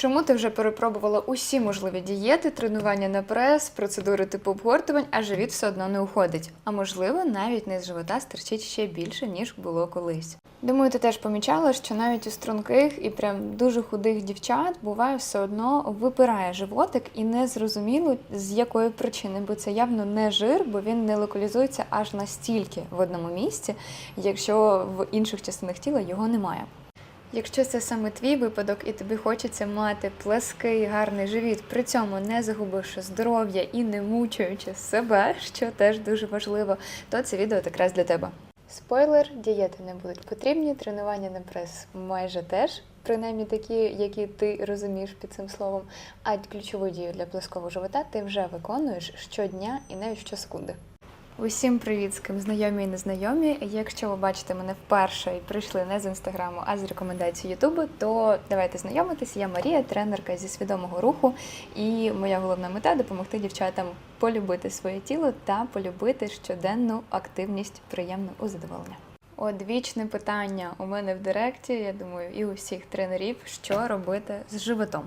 Чому ти вже перепробувала усі можливі дієти, тренування на прес, процедури типу обгортувань, а живіт все одно не уходить? А можливо, навіть низ живота стерчить ще більше, ніж було колись. Думаю, ти теж помічала, що навіть у струнких і прям дуже худих дівчат буває все одно випирає животик і не зрозуміло з якої причини, бо це явно не жир, бо він не локалізується аж настільки в одному місці, якщо в інших частинах тіла його немає. Якщо це саме твій випадок, і тобі хочеться мати плаский гарний живіт, при цьому не загубивши здоров'я і не мучуючи себе, що теж дуже важливо, то це відео якраз для тебе. Спойлер, дієти не будуть потрібні, тренування на прес майже теж, принаймні такі, які ти розумієш під цим словом. А ключову дію для плоского живота ти вже виконуєш щодня і навіть щосекунди. Усім привіт, з ким знайомі і незнайомі. Якщо ви бачите мене вперше і прийшли не з інстаграму, а з рекомендацій Ютубу, то давайте знайомитись. Я Марія, тренерка зі свідомого руху, і моя головна мета допомогти дівчатам полюбити своє тіло та полюбити щоденну активність, приємну у задоволення. Одвічне питання у мене в директі, я думаю, і у всіх тренерів, що робити з животом.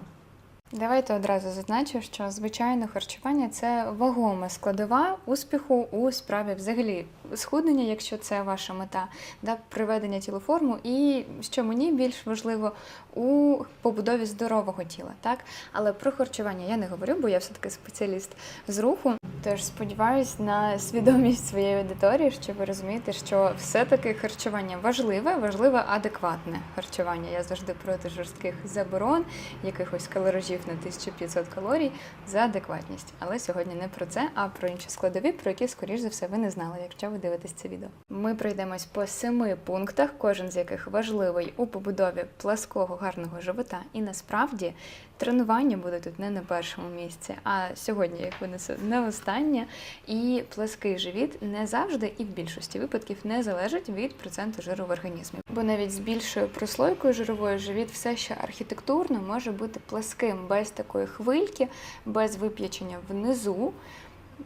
Давайте одразу зазначу, що звичайне харчування це вагома складова успіху у справі взагалі схуднення, якщо це ваша мета, да, приведення тілу форму, і що мені більш важливо у побудові здорового тіла. Так? Але про харчування я не говорю, бо я все-таки спеціаліст з руху. Тож сподіваюсь на свідомість своєї аудиторії, що ви розумієте, що все-таки харчування важливе, важливе адекватне харчування. Я завжди проти жорстких заборон, якихось калоражів на 1500 калорій за адекватність. Але сьогодні не про це, а про інші складові, про які, скоріш за все, ви не знали, якщо ви дивитесь це відео. Ми пройдемось по семи пунктах, кожен з яких важливий у побудові плаского гарного живота. І насправді тренування буде тут не на першому місці, а сьогодні я їх винесу на останнє. І плаский живіт не завжди і в більшості випадків не залежить від проценту жиру в організмі. Бо навіть з більшою прослойкою жировою живіт все ще архітектурно може бути пласким, без такої хвильки, без вип'ячення внизу.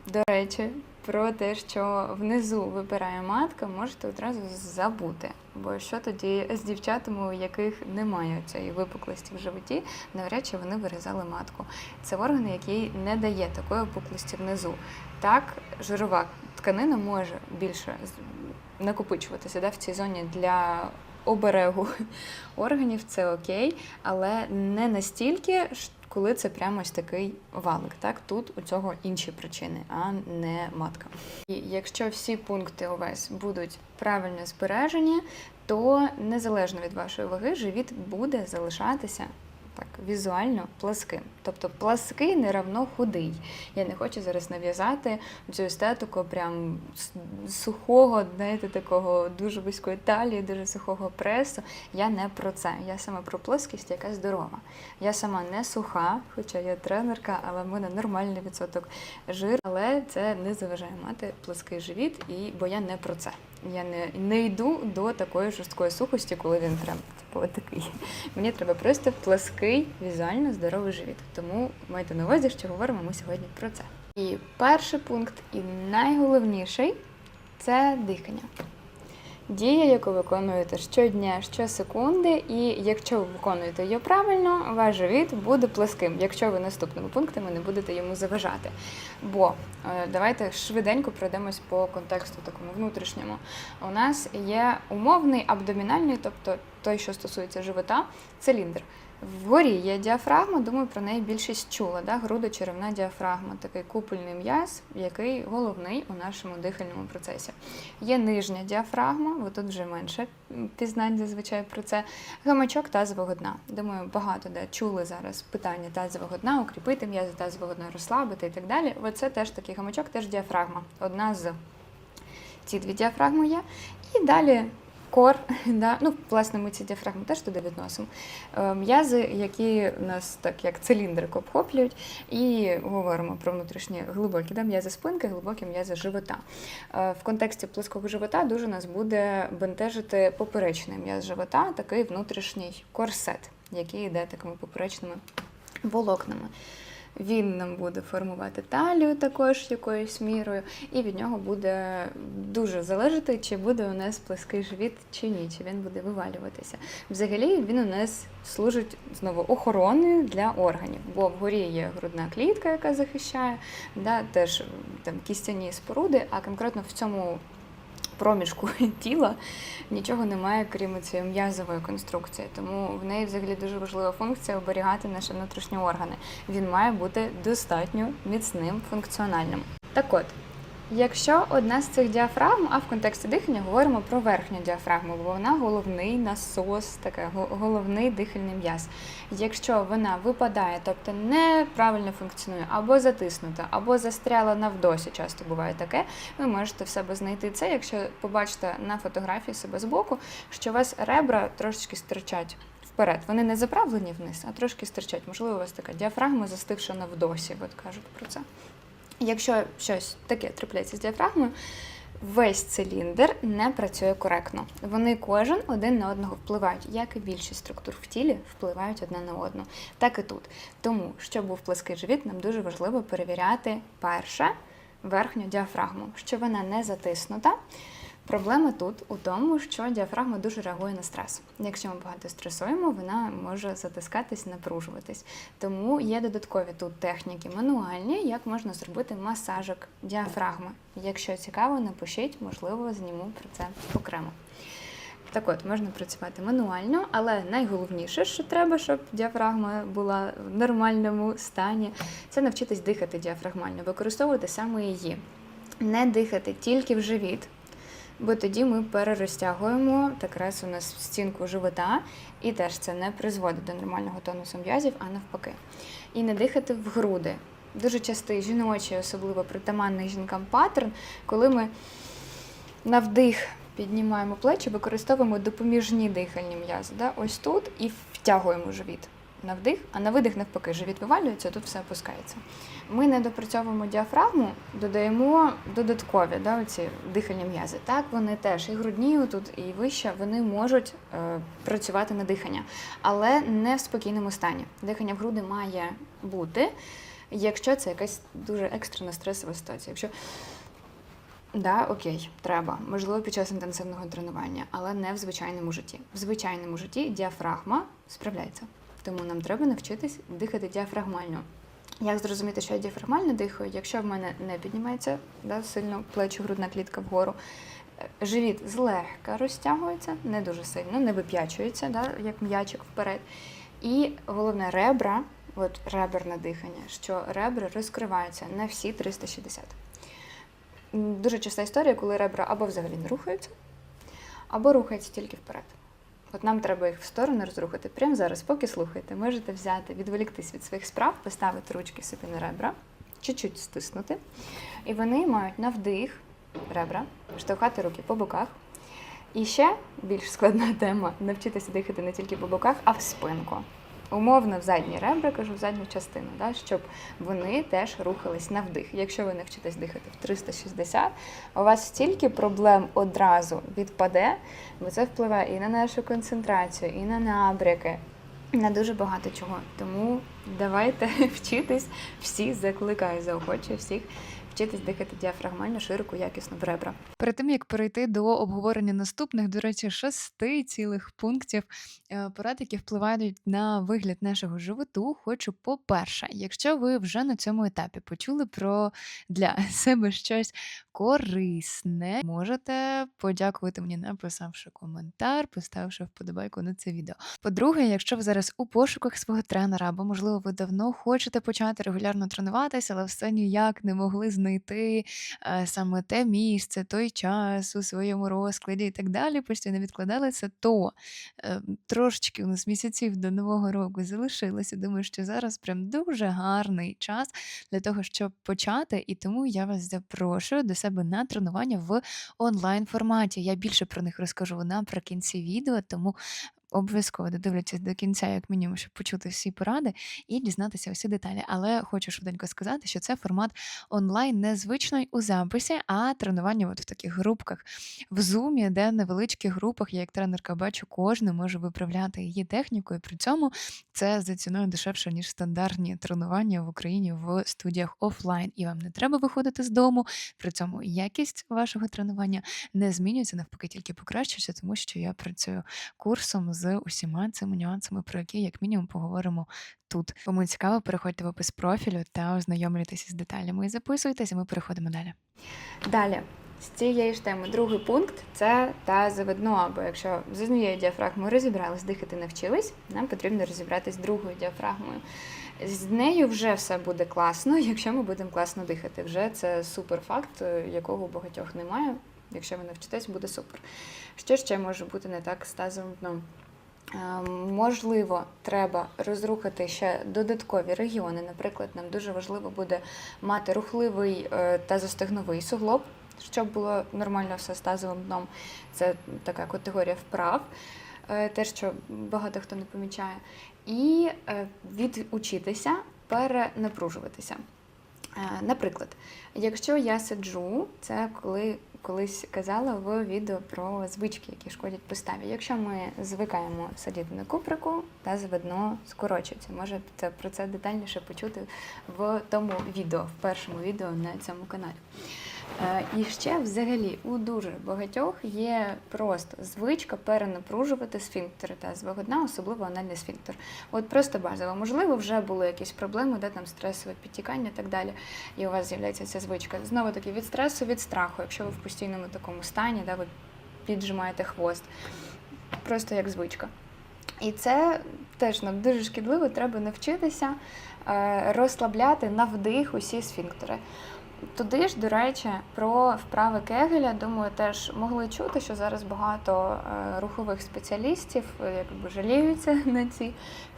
До речі, про те, що внизу випирає матка, можете одразу забути. Бо що тоді з дівчатами, у яких немає цієї випуклості в животі, навряд чи вони вирізали матку. Це орган, який не дає такої опуклості внизу. Так, жирова тканина може більше накопичуватися да, в цій зоні для оберегу органів, це окей, але не настільки, ш- коли це прямо ось такий валик. Так, тут у цього інші причини, а не матка. І якщо всі пункти у вас будуть правильно збережені, то незалежно від вашої ваги, живіт буде залишатися. Так, візуально пласким. Тобто плаский не равно худий. Я не хочу зараз нав'язати цю естетику прям сухого, знаєте, такого дуже вузької талії, дуже сухого пресу. Я не про це. Я саме про плоскість, яка здорова. Я сама не суха, хоча я тренерка, але в мене нормальний відсоток жиру. Але це не заважає мати плоский живіт, і бо я не про це. Я не, не йду до такої жорсткої сухості, коли він прям типу такий. Мені треба просто плаский, візуально здоровий живіт. Тому майте на увазі, що говоримо ми сьогодні про це. І перший пункт, і найголовніший це дихання. Дія, яку виконуєте щодня, щосекунди, і якщо ви виконуєте її правильно, ваш живіт буде плеским, якщо ви наступними пунктами не будете йому заважати. Бо е, давайте швиденько пройдемось по контексту такому внутрішньому. У нас є умовний абдомінальний, тобто той, що стосується живота, циліндр. Вгорі є діафрагма, думаю, про неї більшість чула. Да? Грудочеревна діафрагма, такий купольний м'яз, який головний у нашому дихальному процесі. Є нижня діафрагма, бо тут вже менше пізнань зазвичай про це. Гамачок тазового дна. Думаю, багато де чули зараз питання тазового дна, укріпити м'язи тазового дна, розслабити і так далі. Оце теж такий гамачок, теж діафрагма. Одна з ці дві діафрагми є. І далі кор, да? ну, власне, ми ці діафрагми теж туди відносимо. Е, М'язи, які нас так як циліндрик обхоплюють, і говоримо про внутрішні глибокі да? м'язи спинки, глибокі м'язи живота. Е, В контексті плоского живота дуже нас буде бентежити поперечний м'яз живота, такий внутрішній корсет, який йде такими поперечними волокнами. Він нам буде формувати талію також якоюсь мірою, і від нього буде дуже залежати, чи буде у нас плаский живіт чи ні, чи він буде вивалюватися. Взагалі він у нас служить знову охороною для органів, бо вгорі є грудна клітка, яка захищає, да, теж там кістяні споруди, а конкретно в цьому проміжку тіла нічого немає, крім цієї м'язової конструкції. Тому в неї взагалі дуже важлива функція оберігати наші внутрішні органи. Він має бути достатньо міцним, функціональним. Так от. Якщо одна з цих діафрагм, а в контексті дихання говоримо про верхню діафрагму, бо вона головний насос, таке головний дихальний м'яз. Якщо вона випадає, тобто неправильно функціонує, або затиснута, або застряла навдосі, часто буває таке, ви можете в себе знайти це, якщо побачите на фотографії себе збоку, що у вас ребра трошечки стирчать. Вперед, вони не заправлені вниз, а трошки стирчать. Можливо, у вас така діафрагма застивша навдосі, от кажуть про це. Якщо щось таке трапляється з діафрагмою, весь циліндр не працює коректно. Вони кожен один на одного впливають, як і більшість структур в тілі впливають одна на одну. Так і тут. Тому, щоб був плеский живіт, нам дуже важливо перевіряти перше верхню діафрагму, що вона не затиснута. Проблема тут у тому, що діафрагма дуже реагує на стрес. Якщо ми багато стресуємо, вона може затискатись, напружуватись. Тому є додаткові тут техніки мануальні, як можна зробити масажик діафрагми. Якщо цікаво, напишіть, можливо, зніму про це окремо. Так от, можна працювати мануально, але найголовніше, що треба, щоб діафрагма була в нормальному стані, це навчитись дихати діафрагмально, використовувати саме її. Не дихати тільки в живіт, бо тоді ми перерозтягуємо якраз у нас стінку живота, і теж це не призводить до нормального тонусу м'язів, а навпаки. І не дихати в груди. Дуже частий жіночий, особливо притаманний жінкам паттерн, коли ми на вдих піднімаємо плечі, використовуємо допоміжні дихальні м'язи. Да? Ось тут і втягуємо живіт на вдих, а на видих навпаки, живіт вивалюється, тут все опускається. Ми не допрацьовуємо діафрагму, додаємо додаткові да, оці дихальні м'язи. Так, вони теж і грудні тут, і вище, вони можуть е, працювати на дихання, але не в спокійному стані. Дихання в груди має бути, якщо це якась дуже екстрена стресова ситуація. Якщо Да, окей, треба. Можливо, під час інтенсивного тренування, але не в звичайному житті. В звичайному житті діафрагма справляється. Тому нам треба навчитись дихати діафрагмально. Як зрозуміти, що я діафрагмально дихаю, якщо в мене не піднімається да, сильно плечі, грудна клітка вгору, е, живіт злегка розтягується, не дуже сильно, не вип'ячується, да, як м'ячик вперед. І головне ребра, от реберне дихання, що ребра розкриваються на всі 360. Дуже часта історія, коли ребра або взагалі не рухаються, або рухаються тільки вперед. От нам треба їх в сторону розрухати. Прямо зараз, поки слухаєте, можете взяти, відволіктись від своїх справ, поставити ручки собі на ребра, чуть-чуть стиснути. І вони мають на вдих ребра, штовхати руки по боках. І ще більш складна тема навчитися дихати не тільки по боках, а в спинку. Умовно в задні ребра, кажу, в задню частину, да, щоб вони теж рухались на вдих. Якщо ви навчитесь дихати в 360, у вас стільки проблем одразу відпаде, бо це впливає і на нашу концентрацію, і на набряки, на дуже багато чого. Тому давайте вчитись всі, закликаю, заохочую всіх вчитись дихати діафрагмально, широко, якісно в ребра. Перед тим як перейти до обговорення наступних, до речі, шести цілих пунктів е, порад, які впливають на вигляд нашого животу, хочу, по-перше, якщо ви вже на цьому етапі почули про для себе щось корисне, можете подякувати мені, написавши коментар, поставивши вподобайку на це відео. По-друге, якщо ви зараз у пошуках свого тренера, або можливо ви давно хочете почати регулярно тренуватися, але все ніяк не могли знайти е, саме те місце, той час у своєму розкладі і так далі, постійно відкладали це, то е, трошечки у нас місяців до нового року залишилося. Думаю, що зараз прям дуже гарний час для того, щоб почати. І тому я вас запрошую до себе на тренування в онлайн форматі. Я більше про них розкажу наприкінці відео, тому обов'язково додивляться до кінця, як мінімум, щоб почути всі поради і дізнатися усі деталі. Але хочу швиденько сказати, що це формат онлайн незвичний у записі, а тренування от в таких групках в зумі, де в невеличких групах, я як тренерка бачу, кожен може виправляти її техніку, і при цьому це за ціною дешевше, ніж стандартні тренування в Україні в студіях офлайн. І вам не треба виходити з дому. При цьому якість вашого тренування не змінюється, навпаки, тільки покращується, тому що я працюю курсом з усіма цими нюансами, про які, як мінімум, поговоримо тут. Кому цікаво, переходьте в опис профілю та ознайомлюйтеся з деталями і записуйтесь, ми переходимо далі. Далі, з цієї ж теми, другий пункт це тазове дно. Або якщо з однією діафрагмою розібрались, дихати навчились, нам потрібно розібратись з другою діафрагмою. З нею вже все буде класно, якщо ми будемо класно дихати. Вже це супер факт, якого у багатьох немає. Якщо ви навчитесь, буде супер. Що ще може бути не так з тазовим дном? Е, Можливо, треба розрухати ще додаткові регіони. Наприклад, нам дуже важливо буде мати рухливий е, тазостегновий суглоб, щоб було нормально все з тазовим дном. Це така категорія вправ, е, те, що багато хто не помічає. І відучитися перенапружуватися. Е, Наприклад, якщо я сиджу, це коли колись казала в відео про звички, які шкодять поставі. Якщо ми звикаємо сидіти на куприку, та заведно скорочується. Може це про це детальніше почути в тому відео, в першому відео на цьому каналі. Е, І ще взагалі у дуже багатьох є просто звичка перенапружувати сфінктери тазового дна, особливо анальний сфінктер. От просто базово. Можливо, вже були якісь проблеми, де там стресове підтікання і так далі. І у вас з'являється ця звичка. Знову таки від стресу, від страху, якщо ви в постійному такому стані, да, ви піджимаєте хвост. Просто як звичка. І це теж нам дуже шкідливо, треба навчитися е, розслабляти на вдих усі сфінктери. Туди ж, до речі, про вправи Кегеля, думаю, теж могли чути, що зараз багато е, рухових спеціалістів е, якби жаліються на ці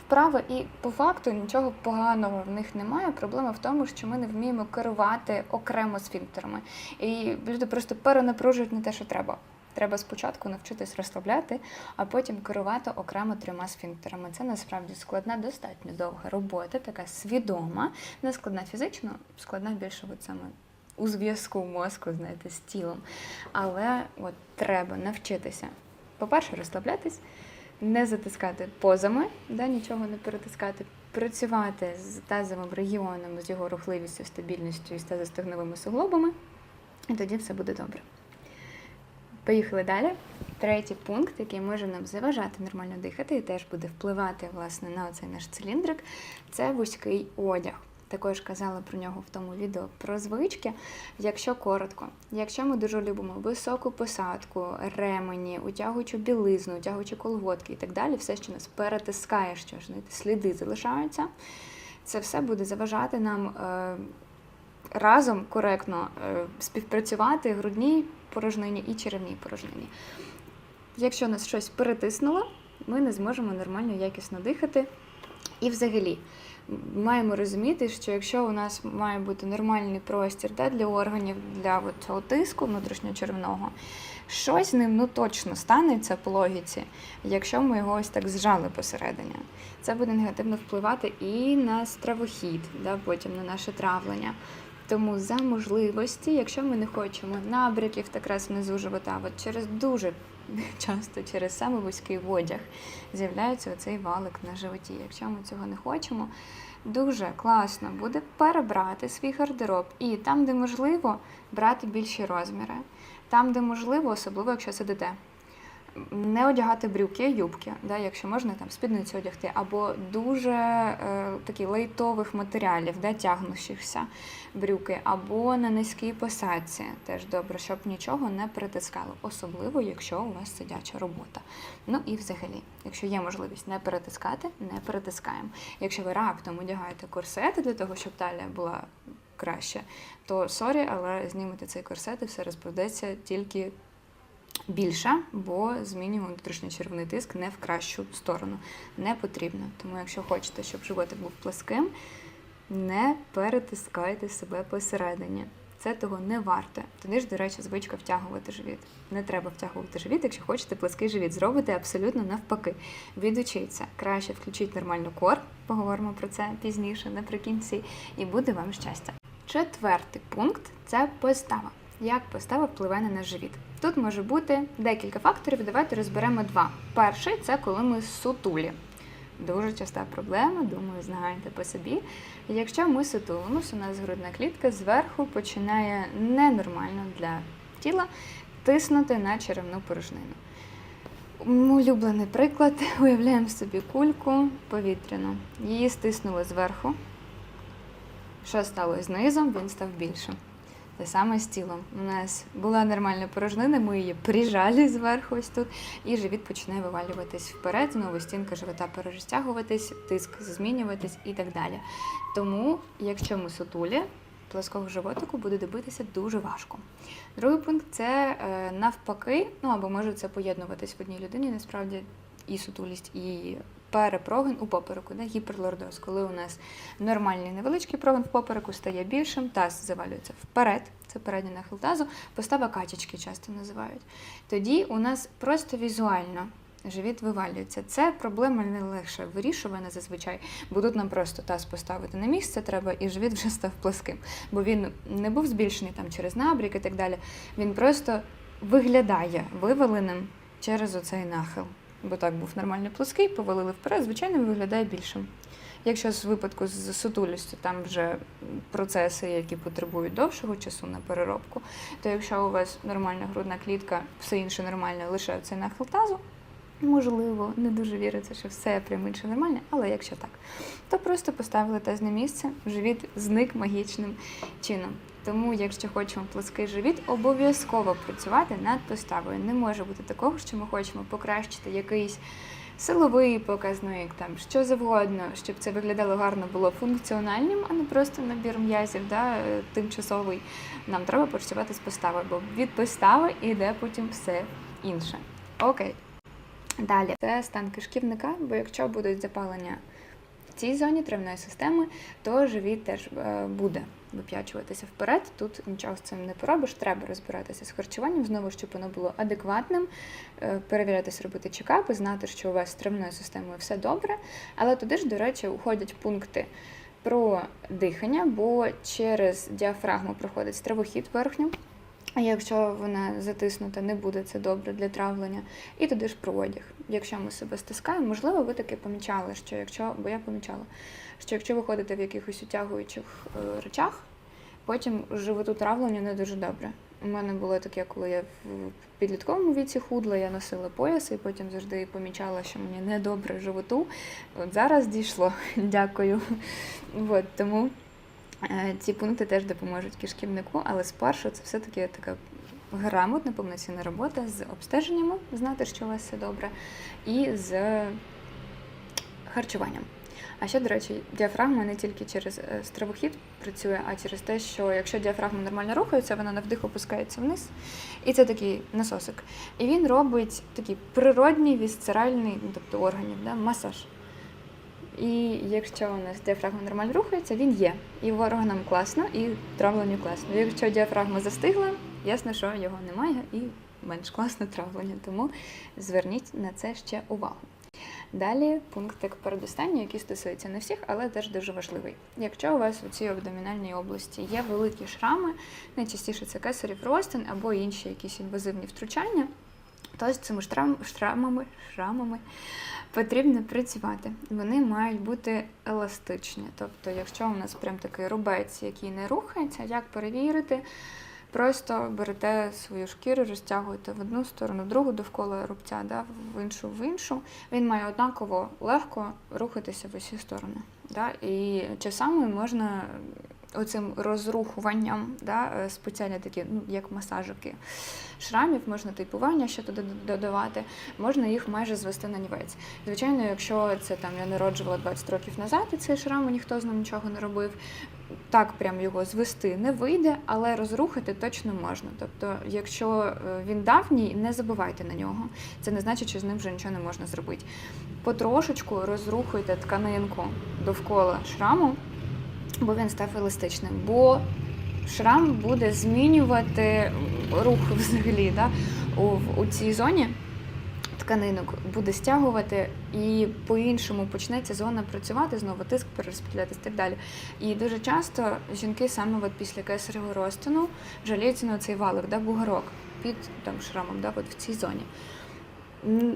вправи, і по факту нічого поганого в них немає. Проблема в тому, що ми не вміємо керувати окремо сфінктерами. І люди просто перенапружують не те, що треба. Треба спочатку навчитись розслабляти, а потім керувати окремо трьома сфінктерами. Це насправді складна, достатньо довга робота, така свідома, не складна фізично, складна більше от саме у зв'язку мозку, знаєте, з тілом. Але от треба навчитися, по-перше, розслаблятись, не затискати позами, да, нічого не перетискати, працювати з тазовим регіоном, з його рухливістю, стабільністю і з тазостегновими суглобами, і тоді все буде добре. Поїхали далі. Третій пункт, який може нам заважати нормально дихати і теж буде впливати власне на цей наш циліндрик, це вузький одяг. Також казала про нього в тому відео про звички. Якщо коротко, якщо ми дуже любимо високу посадку, ремені, утягуючу білизну, утягуючі колготки і так далі, все, що нас перетискає, що ж сліди залишаються, це все буде заважати нам е, разом коректно е, співпрацювати грудній порожнині і черевній порожнині. Якщо нас щось перетиснуло, ми не зможемо нормально, якісно дихати. І взагалі маємо розуміти, що якщо у нас має бути нормальний простір да, для органів, для цього тиску внутрішньочервного, щось з ним ну, точно станеться по логіці, якщо ми його ось так зжали посередині. Це буде негативно впливати і на стравохід, да, потім на наше травлення. Тому за можливості, якщо ми не хочемо набряків так раз внизу живота, от через дуже часто через саме вузький одяг з'являється оцей валик на животі. Якщо ми цього не хочемо, дуже класно буде перебрати свій гардероб і там, де можливо, брати більші розміри. Там, де можливо, особливо якщо сидите. Не одягати брюки, юбки, да, якщо можна там спідницю одягти, або дуже е, такі лейтових матеріалів, да, тягнущихся брюки, або на низькій посадці. Теж добре, щоб нічого не притискало, особливо якщо у вас сидяча робота. Ну і взагалі, якщо є можливість не перетискати, не перетискаємо. Якщо ви раптом одягаєте корсети для того, щоб талія була краще, то сорі, але знімете цей корсет і все розповідеться тільки більше, бо змінюємо внутрішньочервний тиск не в кращу сторону. Не потрібно. Тому, якщо хочете, щоб животик був пласким, не перетискайте себе посередині. це того не варте. Тоді ж, до речі, звичка втягувати живіт. Не треба втягувати живіт, якщо хочете плаский живіт. Зробите абсолютно навпаки. Відучіться. Краще включіть нормальну кор, поговоримо про це пізніше, наприкінці, і буде вам щастя. Четвертий пункт це постава. Як постава впливає на наш живіт? Тут може бути декілька факторів. Давайте розберемо два. Перший це коли ми сутулі. Дуже часта проблема, думаю, знаєте по собі. Якщо ми сутулимось, у нас грудна клітка зверху починає ненормально для тіла тиснути на черевну порожнину. Улюблений приклад, уявляємо собі кульку повітряну. Її стиснули зверху. Що стало з низом, він став більшим. Те саме з тілом. У нас була нормальна порожнина, ми її прижали зверху ось тут, і живіт починає вивалюватись вперед, знову стінка живота перерозтягуватись, тиск змінюватись і так далі. Тому, якщо ми сутулі, плоского животику буде добитися дуже важко. Другий пункт це е, навпаки, ну або може це поєднуватись в одній людині, насправді і сутулість, і перепрогин у попереку, да, гіперлордоз, коли у нас нормальний невеличкий прогин в попереку стає більшим, таз завалюється вперед, це передній нахил тазу, постава качечки часто називають. Тоді у нас просто візуально живіт вивалюється. Це проблема не легше вирішувана зазвичай, бо тут нам просто таз поставити на місце треба, і живіт вже став плоским. Бо він не був збільшений там через набрік і так далі. Він просто виглядає виваленим через оцей нахил. Бо так був нормально плоский, повалили вперед, звичайно, виглядає більшим. Якщо з випадку з сутулістю там вже процеси, які потребують довшого часу на переробку, то якщо у вас нормальна грудна клітка, все інше нормально, лише цей нахил тазу, можливо, не дуже віриться, що все прям інше нормальне, але якщо так, то просто поставили таз на місце, живіт зник магічним чином. Тому, якщо хочемо плоский живіт, обов'язково працювати над поставою. Не може бути такого, що ми хочемо покращити якийсь силовий показник, там що завгодно, щоб це виглядало гарно, було функціональним, а не просто набір м'язів, да, тимчасовий. Нам треба працювати з поставою, бо від постави йде потім все інше. Окей. Далі це стан кишківника, бо якщо будуть запалення в цій зоні травної системи, то живіт теж е, буде вип'ячуватися вперед. Тут нічого з цим не поробиш. Треба розбиратися з харчуванням, знову щоб воно було адекватним, е, перевірятися, робити чекапи, знати, що у вас з травною системою все добре. Але туди ж, до речі, уходять пункти. Про дихання, бо через діафрагму проходить стравохід верхню, а якщо вона затиснута, не буде це добре для травлення. І туди ж про одяг. Якщо ми себе стискаємо, можливо, ви таки помічали, що якщо, бо я помічала, що якщо ви ходите в якихось утягуючих е, речах, потім животу травлення не дуже добре. У мене було таке, коли я в підлітковому віці худла, я носила пояс і потім завжди помічала, що мені недобре животу. От зараз дійшло. Дякую. От, тому Ці пункти теж допоможуть кишківнику, але спершу це все-таки така грамотна, повноцінна робота з обстеженнями, знати, що у вас все добре, і з харчуванням. А ще, до речі, діафрагма не тільки через е, стравохід працює, а через те, що якщо діафрагма нормально рухається, вона на вдих опускається вниз, і це такий насосик. І він робить такий природній вісцеральний, тобто органів, да, масаж. І якщо у нас діафрагма нормально рухається, він є. І органам класно, і травленню класно. Якщо діафрагма застигла, ясно, що його немає і менш класне травлення. Тому зверніть на це ще увагу. Далі пунктик передостанній, який стосується не всіх, але теж дуже важливий. Якщо у вас у цій абдомінальній області є великі шрами, найчастіше це кесарів ростин або інші якісь інвазивні втручання, то з цими шрам, шрамами, шрамами потрібно працювати. Вони мають бути еластичні. Тобто, якщо у нас прям такий рубець, який не рухається, як перевірити? Просто берете свою шкіру, розтягуєте в одну сторону, в другу довкола рубця, да, в іншу, в іншу. Він має однаково легко рухатися в усі сторони. Да? І часами можна оцим розрухуванням, да, е, спеціальні такі, ну, як масажики шрамів, можна типування ще туди додавати, можна їх майже звести на нівець. Звичайно, якщо це там я народжувала 20 років назад, і цей шрам ніхто з ним нічого не робив. Так прям його звести не вийде, але розрухати точно можна. Тобто, якщо е, він давній, не забувайте на нього. Це не значить, що з ним вже нічого не можна зробити. Потрошечку розрухуйте тканинку довкола шраму, бо він став еластичним. Бо шрам буде змінювати рух взагалі да, у, у цій зоні тканинок, буде стягувати і по-іншому почнеться зона працювати, знову тиск перерозподілятись і так далі. І дуже часто жінки саме от після кесаревого розтину жаліються на цей валик, да, бугорок під там, шрамом, да, от в цій зоні.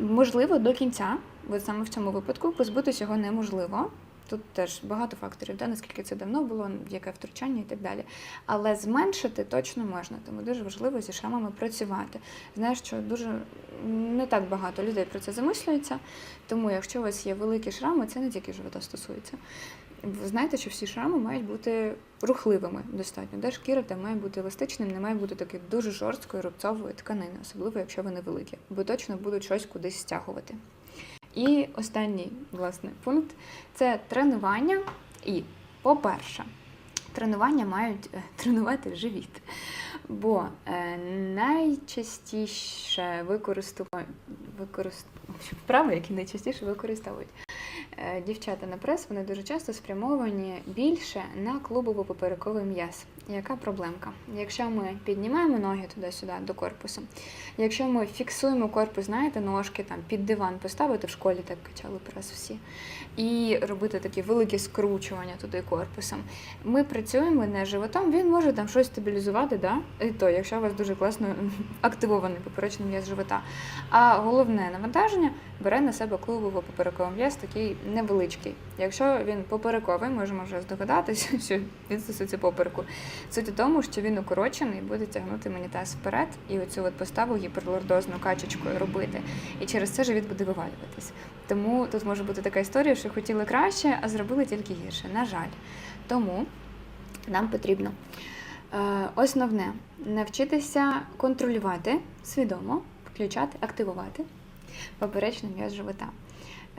Можливо, до кінця, от саме в цьому випадку, позбутися його неможливо. Тут теж багато факторів, да, наскільки це давно було, яке втручання і так далі. Але зменшити точно можна, тому дуже важливо зі шрамами працювати. Знаєш, що дуже не так багато людей про це замислюється. Тому, якщо у вас є великі шрами, це не тільки живота стосується. Ви знаєте, що всі шрами мають бути рухливими достатньо. Де шкіра там має бути еластичним, не має бути такої дуже жорсткої рубцової тканини, особливо якщо вони великі, бо точно будуть щось кудись стягувати. І останній власне пункт це тренування. І, по-перше, тренування мають е, тренувати живіт. Бо е, найчастіше використовують використ... вправи, які найчастіше використовують дівчата на прес, вони дуже часто спрямовані більше на клубово-поперековий м'яз. Яка проблемка? Якщо ми піднімаємо ноги туди-сюди до корпусу, якщо ми фіксуємо корпус, знаєте, ножки там під диван поставити в школі, так качали прес всі, і робити такі великі скручування туди корпусом. Ми працюємо не животом, він може там щось стабілізувати, да? і то, якщо у вас дуже класно активований поперечний м'яз живота. А головне навантаження бере на себе клубово поперековий м'яз, такий невеличкий. Якщо він поперековий, можемо вже здогадатися, що він стосується попереку. Суть у тому, що він укорочений буде тягнути мені таз вперед і оцю от поставу гіперлордозну качечкою робити. І через це живіт буде вивалюватись. Тому тут може бути така історія, що хотіли краще, а зробили тільки гірше. На жаль. Тому нам потрібно е, основне навчитися контролювати свідомо, включати, активувати поперечний м'яз живота.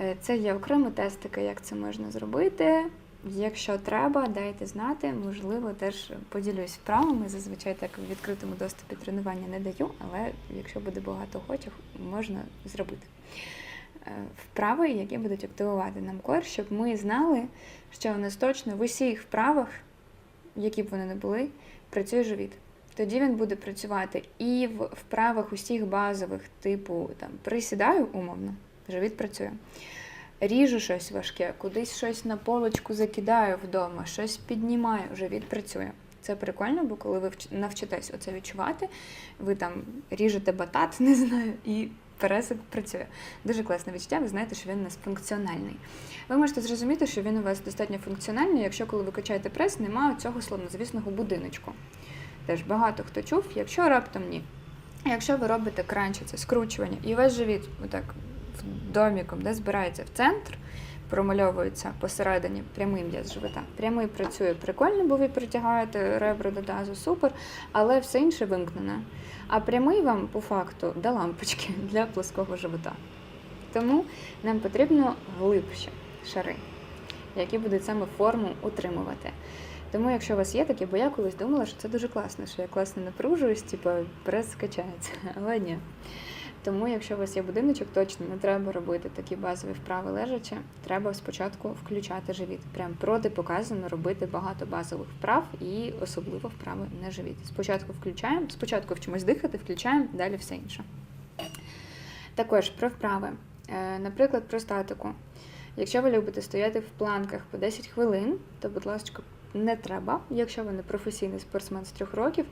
Е, Це є окремо тестики, як це можна зробити. Якщо треба, дайте знати. Можливо, теж поділюсь вправами. Зазвичай так в відкритому доступі тренування не даю, але якщо буде багато охочих, можна зробити. Е, Вправи, які будуть активувати нам кор, щоб ми знали, що у нас точно в усіх вправах, які б вони не були, працює живіт. Тоді він буде працювати і в вправах усіх базових, типу там присідаю умовно, живіт працює. Ріжу щось важке, кудись щось на полочку закидаю вдома, щось піднімаю, живіт працює. Це прикольно, бо коли ви навчитесь оце відчувати, ви там ріжете батат, не знаю, і пересик працює. Дуже класне відчуття, ви знаєте, що він у нас функціональний. Ви можете зрозуміти, що він у вас достатньо функціональний, якщо коли ви качаєте прес, немає цього славнозвісного будиночку. Теж багато хто чув, якщо раптом ні. Якщо ви робите кранчі, це скручування, і весь живіт отак доміком, де збирається в центр, промальовується посередині прямий м'яз живота. Прямий працює прикольно, бо ви притягаєте ребра до тазу, супер, але все інше вимкнене. А прямий вам по факту до лампочки для плоского живота. Тому нам потрібно глибші шари, які будуть саме форму утримувати. Тому, якщо у вас є такі, бо я колись думала, що це дуже класно, що я класно напружуюсь, типу прес скачається. Але ні. Тому, якщо у вас є будиночок, точно не треба робити такі базові вправи лежачи. Треба спочатку включати живіт. Прям протипоказано робити багато базових вправ і особливо вправи на живіт. Спочатку включаємо, спочатку вчимось дихати, включаємо, далі все інше. Також про вправи. Е, Наприклад, про статику. Якщо ви любите стояти в планках по 10 хвилин, то, будь ласка, не треба. Якщо ви не професійний спортсмен з трьох років,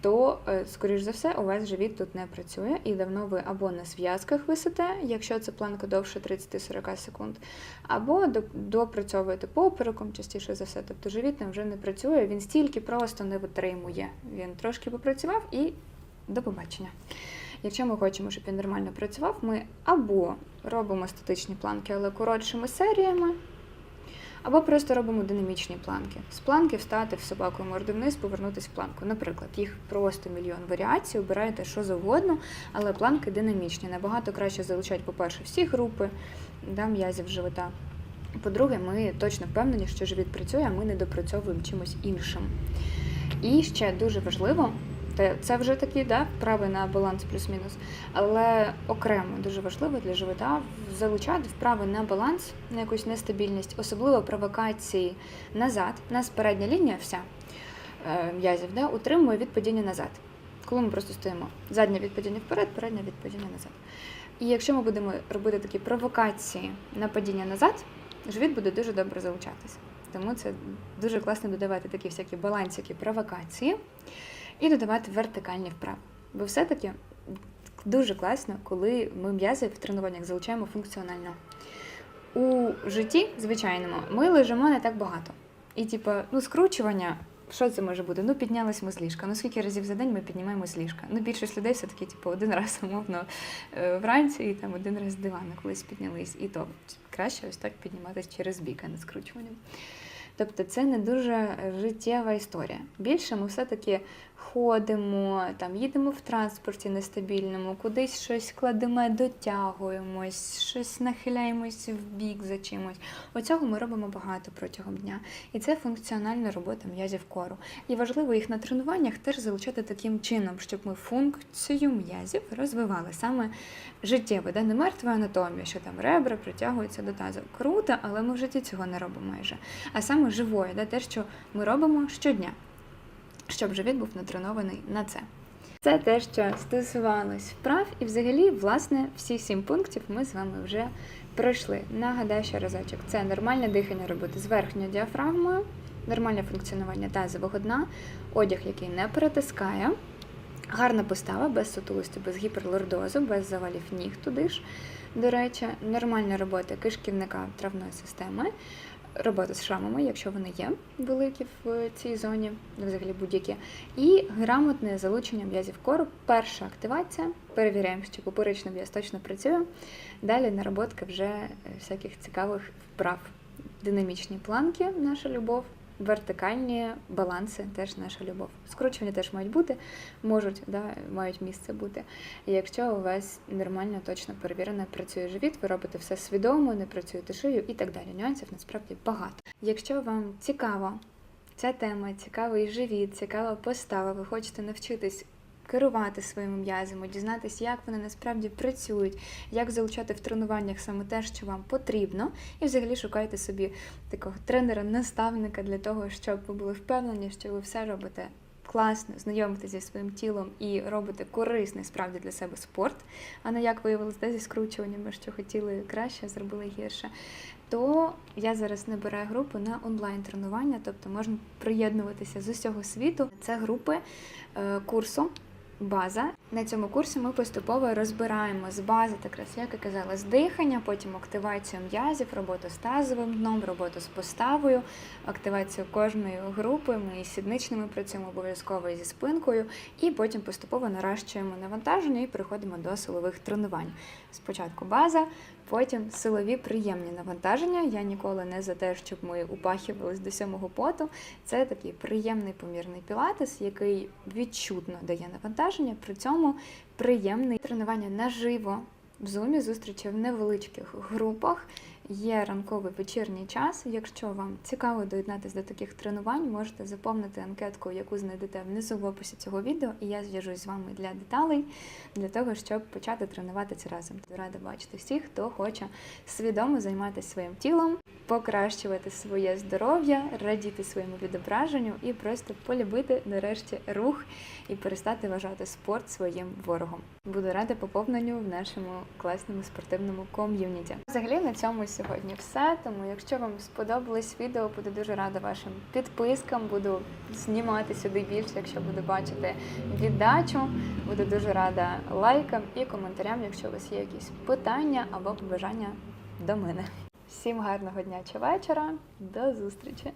то, е, скоріш за все, у вас живіт тут не працює, і давно ви або на зв'язках висите, якщо це планка довше 30-40 секунд, або допрацьовуєте попереком, частіше за все. Тобто живіт там вже не працює, він стільки просто не витримує. Він трошки попрацював і до побачення. Якщо ми хочемо, щоб він нормально працював, ми або робимо статичні планки, але коротшими серіями, або просто робимо динамічні планки. З планки встати в собаку морду вниз, повернутися в планку. Наприклад, їх просто мільйон варіацій, обираєте що завгодно, але планки динамічні. Набагато краще залучати, по-перше, всі групи да, м'язів живота. По-друге, ми точно впевнені, що живіт працює, а ми не допрацьовуємо чимось іншим. І ще дуже важливо, це вже такі да, вправи на баланс плюс-мінус, але окремо дуже важливо для живота залучати вправи на баланс, на якусь нестабільність, особливо провокації назад. У нас передня лінія вся е, м'язів да, утримує від падіння назад. Коли ми просто стоїмо. Заднє від падіння вперед, переднє від падіння назад. І якщо ми будемо робити такі провокації на падіння назад, живіт буде дуже добре залучатися. Тому це дуже класно додавати такі всякі балансики, провокації і додавати вертикальні вправи. Бо все-таки дуже класно, коли ми м'язи в тренуваннях залучаємо функціонально. У житті, звичайному, ми лежимо не так багато. І, типу, ну, скручування, що це може бути? Ну, піднялись ми з ліжка. Ну, скільки разів за день ми піднімаємось з ліжка? Ну, більшість людей все-таки, типу, один раз умовно е, вранці і там один раз з дивана колись піднялись. І то краще ось так підніматися через бік, а не скручуванням. Тобто це не дуже життєва історія. Більше ми все-таки ходимо, там їдемо в транспорті нестабільному, кудись щось кладемо, дотягуємось, щось нахиляємось в бік за чимось. Оцього ми робимо багато протягом дня. І це функціональна робота м'язів кору. І важливо їх на тренуваннях теж залучати таким чином, щоб ми функцію м'язів розвивали саме життєво, де не мертва анатомія, що там ребра притягуються до тазу. Круто, але ми в житті цього не робимо майже. А саме живое, де те, що ми робимо щодня, щоб живіт був натренований на це. Це те, що стосувалось вправ, і взагалі, власне, всі сім пунктів ми з вами вже пройшли. Нагадаю ще разочок: це нормальне дихання робити з верхньою діафрагмою, нормальне функціонування тазового дна, одяг, який не перетискає, гарна постава без сутулості, без гіперлордозу, без завалів ніг туди ж. До речі, нормальна робота кишківника травної системи, робота з шрамами, якщо вони є великі в цій зоні, взагалі будь-які, і грамотне залучення м'язів кору. Перша активація. Перевіряємо, що поперечний м'яз точно працює. Далі наработка вже е, всяких цікавих вправ. Динамічні планки, наша любов, вертикальні баланси теж наша любов. Скручування теж мають бути, можуть, да, мають місце бути. І якщо у вас нормально, точно перевірено, працює живіт, ви робите все свідомо, не працюєте шию і так далі. Нюансів насправді багато. Якщо вам цікаво ця тема, цікавий живіт, цікава постава, ви хочете навчитись. Керувати своїми м'язами, дізнатись, як вони насправді працюють, як залучати в тренуваннях саме те, що вам потрібно, і взагалі шукайте собі такого тренера-наставника для того, щоб ви були впевнені, що ви все робите класно, знайомитеся зі своїм тілом і робите корисний справді для себе спорт, а не як виявилось де зі скручуваннями, що хотіли краще, зробили гірше. То я зараз набираю групу на онлайн-тренування, тобто можна приєднуватися з усього світу. Це групи е, курсу. База на цьому курсі ми поступово розбираємо з бази, так раз як і казала, з дихання, потім активацію м'язів, роботу з тазовим дном, роботу з поставою, активацію кожної групи. Ми із сідничними працюємо обов'язково зі спинкою, і потім поступово наращуємо навантаження і переходимо до силових тренувань. Спочатку база, потім силові приємні навантаження. Я ніколи не за те, щоб ми упахівались до сьомого поту. Це такий приємний помірний пілатес, який відчутно дає навантаження, при цьому приємний тренування наживо. В зумі зустрічі в невеличких групах. Є ранковий вечірній час. Якщо вам цікаво доєднатися до таких тренувань, можете заповнити анкетку, яку знайдете внизу в описі цього відео, і я зв'яжусь з вами для деталей, для того, щоб почати тренуватися разом. Рада бачити всіх, хто хоче свідомо займатися своїм тілом, покращувати своє здоров'я, радіти своєму відображенню і просто полюбити нарешті рух і перестати вважати спорт своїм ворогом. Буду рада поповненню в нашому класному спортивному ком'юніті. Взагалі на цьому сьогодні все. Тому, якщо вам сподобалось відео, буду дуже рада вашим підпискам. Буду знімати сюди більше, якщо буду бачити віддачу. Буду дуже рада лайкам і коментарям, якщо у вас є якісь питання або побажання до мене. Всім гарного дня чи вечора. До зустрічі!